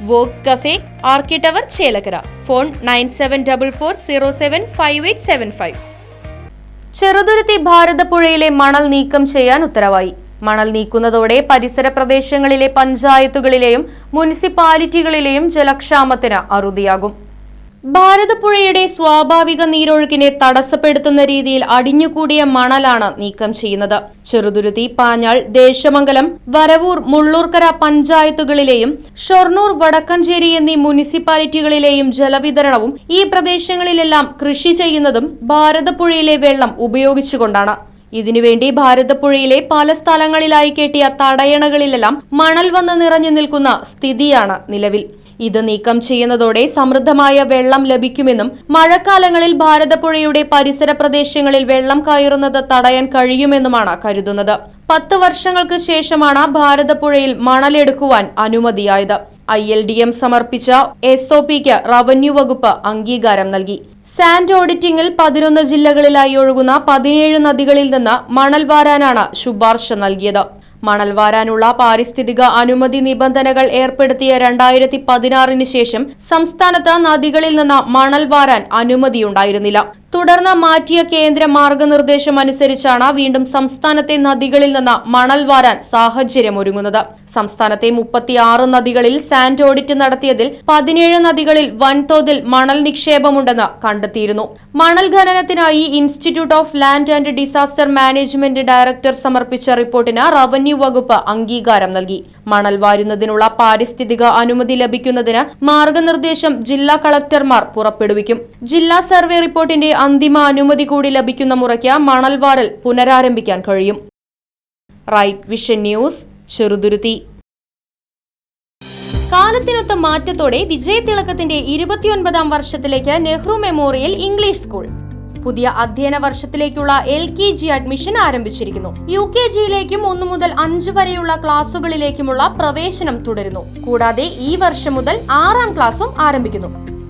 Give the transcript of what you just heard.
Walk cafe ആർക്കി tower Chelakkara. Phone nine seven double four zero seven five eight seven five. Cheruthuruthy ഭാരതപ്പുഴയിലെ മണൽ നീക്കം ചെയ്യാൻ ഉത്തരവായി. മണൽ നീക്കുന്നതോടെ പരിസര പ്രദേശങ്ങളിലെ പഞ്ചായത്തുകളിലെയും മുനിസിപ്പാലിറ്റികളിലെയും ജലക്ഷാമത്തിന് അറുതിയാകും. ഭാരതപ്പുഴയുടെ സ്വാഭാവിക നീരൊഴുക്കിനെ തടസ്സപ്പെടുത്തുന്ന രീതിയിൽ അടിഞ്ഞുകൂടിയ മണലാണ് നീക്കം ചെയ്യുന്നത്. ചെറുതുരുത്തി പാഞ്ഞാൾ ദേശമംഗലം വരവൂർ മുള്ളൂർക്കര പഞ്ചായത്തുകളിലെയും ഷൊർണൂർ വടക്കഞ്ചേരി എന്നീ മുനിസിപ്പാലിറ്റികളിലെയും ജലവിതരണവും ഈ പ്രദേശങ്ങളിലെല്ലാം കൃഷി ചെയ്യുന്നതും ഭാരതപ്പുഴയിലെ വെള്ളം ഉപയോഗിച്ചുകൊണ്ടാണ്. ഇതിനുവേണ്ടി ഭാരതപ്പുഴയിലെ പല സ്ഥലങ്ങളിലായി കെട്ടിയ തടയണകളിലെല്ലാം മണൽ വന്ന് നിറഞ്ഞു നിൽക്കുന്ന സ്ഥിതിയാണ് നിലവിൽ. ഇത് നീക്കം ചെയ്യുന്നതോടെ സമൃദ്ധമായ വെള്ളം ലഭിക്കുമെന്നും മഴക്കാലങ്ങളിൽ ഭാരതപ്പുഴയുടെ പരിസര പ്രദേശങ്ങളിൽ വെള്ളം കയറുന്നത് തടയാൻ കഴിയുമെന്നുമാണ് കരുതുന്നത്. പത്ത് വർഷങ്ങൾക്ക് ശേഷമാണ് ഭാരതപ്പുഴയിൽ മണലെടുക്കുവാൻ അനുമതിയായത്. ഐ എൽ ഡി എം സമർപ്പിച്ച എസ് ഒ പിക്ക് റവന്യൂ വകുപ്പ് അംഗീകാരം നൽകി. സാൻഡ് ഓഡിറ്റിംഗിൽ പതിനൊന്ന് ജില്ലകളിലായി ഒഴുകുന്ന പതിനേഴ് നദികളിൽ നിന്ന് മണൽ വാരാനാണ് ശുപാർശ നൽകിയത്. മണൽ വാരാനുള്ള പാരിസ്ഥിതിക അനുമതി നിബന്ധനകൾ ഏർപ്പെടുത്തിയ രണ്ടായിരത്തി പതിനാറിന് ശേഷം സംസ്ഥാനത്ത് നദികളിൽ നിന്ന് മണൽ വാരാൻ അനുമതിയുണ്ടായിരുന്നില്ല. തുടർന്ന് മാറ്റിയ കേന്ദ്ര മാർഗനിർദ്ദേശം അനുസരിച്ചാണ് വീണ്ടും സംസ്ഥാനത്തെ നദികളിൽ നിന്ന് മണൽ വാരാൻ സാഹചര്യമൊരുങ്ങുന്നത്. സംസ്ഥാനത്തെ മുപ്പത്തിയാറ് നദികളിൽ സാൻഡ് ഓഡിറ്റ് നടത്തിയതിൽ പതിനേഴ് നദികളിൽ വൻതോതിൽ മണൽ നിക്ഷേപമുണ്ടെന്ന് കണ്ടെത്തിയിരുന്നു. മണൽ ഖനനത്തിനായി institute of land and disaster management director സമർപ്പിച്ച റിപ്പോർട്ടിന് റവന്യൂ വകുപ്പ് അംഗീകാരം നൽകി. മണൽ വാരുന്നതിനുള്ള പാരിസ്ഥിതിക അനുമതി ലഭിക്കുന്നതിന് മാർഗനിർദ്ദേശം ജില്ലാ കളക്ടർമാർ പുറപ്പെടുവിക്കും. ജില്ലാ സർവേ റിപ്പോർട്ടിന്റെ അന്തിമ അനുമതി കൂടി ലഭിക്കുന്ന മുറയ്ക്ക് മണൽവാരൽ പുനരാരംഭിക്കാൻ കഴിയും. Right Vision News Cheruthuruthy. കാലത്തിനൊത്ത മാറ്റത്തോടെ വിജയതിളക്കത്തിന്റെ ഇരുപത്തിയൊൻപതാം വർഷത്തിലേക്ക് നെഹ്റു മെമ്മോറിയൽ ഇംഗ്ലീഷ് സ്കൂൾ. പുതിയ അധ്യയന വർഷത്തിലേക്കുള്ള എൽ കെ ജി അഡ്മിഷൻ ആരംഭിച്ചിരിക്കുന്നു. യു കെ ജിയിലേക്കും ഒന്നു മുതൽ അഞ്ച് വരെയുള്ള ക്ലാസുകളിലേക്കുമുള്ള പ്രവേശനം തുടരുന്നു. കൂടാതെ ഈ വർഷം മുതൽ ആറാം ക്ലാസും ആരംഭിക്കുന്നു.